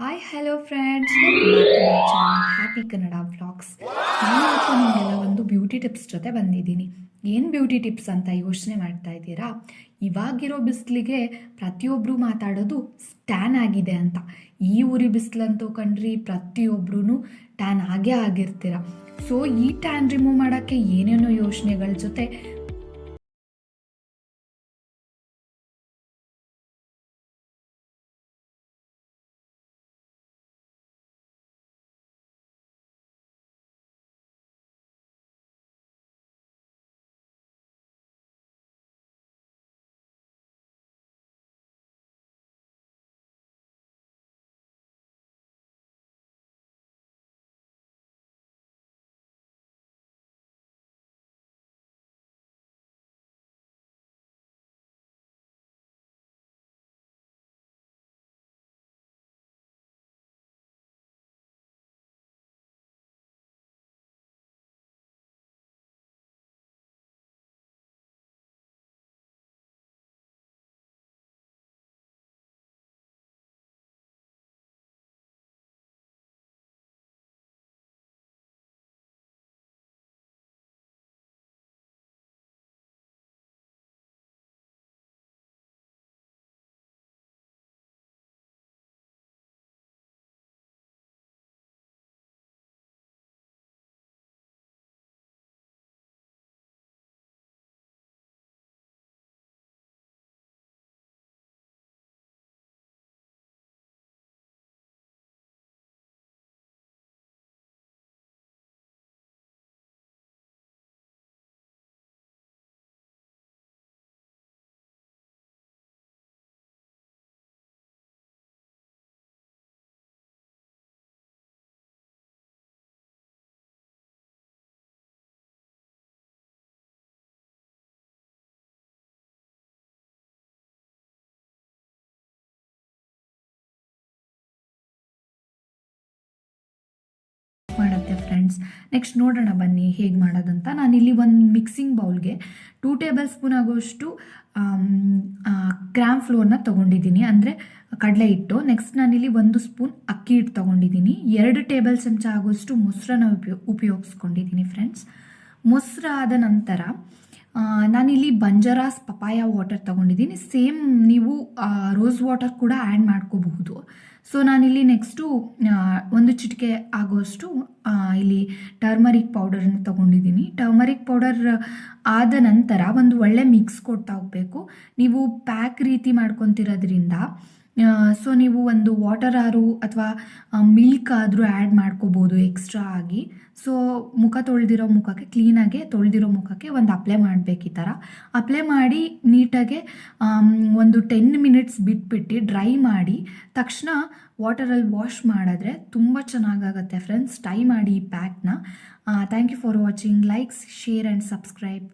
Hi hello friends happy Kannada vlogs ನಾನು ನಿಮಗೆಲ್ಲ ಒಂದು ಬ್ಯೂಟಿ ಟಿಪ್ಸ್ ಜೊತೆ ಬಂದಿದ್ದೀನಿ. ಏನು ಬ್ಯೂಟಿ ಟಿಪ್ಸ್ ಅಂತ ಯೋಚನೆ ಮಾಡ್ತಾ ಇದ್ದೀರಾ? ಇವಾಗಿರೋ ಬಿಸಿಲಿಗೆ ಪ್ರತಿಯೊಬ್ಬರು ಮಾತಾಡೋದು ಟ್ಯಾನ್ ಆಗಿದೆ ಅಂತ. ಈ ಊರಿ ಬಿಸಿಲಂತೂ ಕಂಡ್ರಿ ಪ್ರತಿಯೊಬ್ಬರೂ ಟ್ಯಾನ್ ಆಗೇ ಆಗಿರ್ತೀರ? ಸೊ ಈ ಟ್ಯಾನ್ ರಿಮೂವ್ ಮಾಡೋಕ್ಕೆ ಏನೇನೋ ಯೋಚನೆಗಳ ಜೊತೆ ಮಾಡುತ್ತೆ ಫ್ರೆಂಡ್ಸ್ ನೆಕ್ಸ್ಟ್ ನೋಡೋಣ ಬನ್ನಿ ಹೇಗೆ ಮಾಡೋದಂತ. ನಾನಿಲ್ಲಿ ಒಂದು ಮಿಕ್ಸಿಂಗ್ ಬೌಲ್ಗೆ ಟೂ ಟೇಬಲ್ ಸ್ಪೂನ್ ಆಗೋಷ್ಟು ಕ್ರ್ಯಾಮ್ ಫ್ಲೋರ್ನ ತೊಗೊಂಡಿದ್ದೀನಿ. ಅಂದರೆ ಕಡಲೆ ಹಿಟ್ಟು. ನೆಕ್ಸ್ಟ್ ನಾನಿಲ್ಲಿ ಒಂದು ಸ್ಪೂನ್ ಅಕ್ಕಿ ಹಿಟ್ಟು ತೊಗೊಂಡಿದ್ದೀನಿ. ಎರಡು ಟೇಬಲ್ ಚಮಚ ಆಗೋಷ್ಟು ಮೊಸರನ್ನ ಉಪಯೋ, ಉಪಯೋಗಿಸ್ಕೊಂಡಿದ್ದೀನಿ ಫ್ರೆಂಡ್ಸ್ ಮೊಸರು ಆದ ನಂತರ ನಾನಿಲ್ಲಿ ಬಂಜರಾಸ್ ಪಪಾಯ ವಾಟರ್ ತೊಗೊಂಡಿದ್ದೀನಿ. ಸೇಮ್ ನೀವು ರೋಸ್ ವಾಟರ್ ಕೂಡ ಆ್ಯಡ್ ಮಾಡ್ಕೋಬಹುದು. ಸೊ ನಾನಿಲ್ಲಿ ನೆಕ್ಸ್ಟು ಒಂದು ಚಿಟಿಕೆ ಆಗೋಷ್ಟು ಇಲ್ಲಿ ಟರ್ಮರಿಕ್ ಪೌಡರನ್ನು ತೊಗೊಂಡಿದ್ದೀನಿ. ಟರ್ಮರಿಕ್ ಪೌಡರ್ ಆದ ನಂತರ ಒಂದು ಒಳ್ಳೆ ಮಿಕ್ಸ್ ಕೊಡ್ತಾ ಹೋಗಬೇಕು. ನೀವು ಪ್ಯಾಕ್ ರೀತಿ ಮಾಡ್ಕೊತಿರೋದ್ರಿಂದ ಸೊ ನೀವು ಒಂದು ವಾಟರ್ ಆರು ಅಥವಾ ಮಿಲ್ಕ್ ಆದರೂ ಆ್ಯಡ್ ಮಾಡ್ಕೋಬೋದು ಎಕ್ಸ್ಟ್ರಾ ಆಗಿ. ಸೊ ಮುಖ ತೊಳೆದಿರೋ ಮುಖಕ್ಕೆ ಕ್ಲೀನಾಗೆ ತೊಳೆದಿರೋ ಮುಖಕ್ಕೆ ಒಂದು ಅಪ್ಲೈ ಮಾಡಬೇಕು ಈ ಥರ ಅಪ್ಲೈ ಮಾಡಿ ನೀಟಾಗೆ ಒಂದು ಟೆನ್ ಮಿನಿಟ್ಸ್ ಬಿಟ್ಬಿಟ್ಟು ಡ್ರೈ ಮಾಡಿ, ತಕ್ಷಣ ವಾಟರಲ್ಲಿ ವಾಶ್ ಮಾಡಿದ್ರೆ ತುಂಬ ಚೆನ್ನಾಗಾಗತ್ತೆ ಫ್ರೆಂಡ್ಸ್ ಟ್ರೈ ಮಾಡಿ ಈ ಪ್ಯಾಕ್ನ thank you for watching likes share and subscribe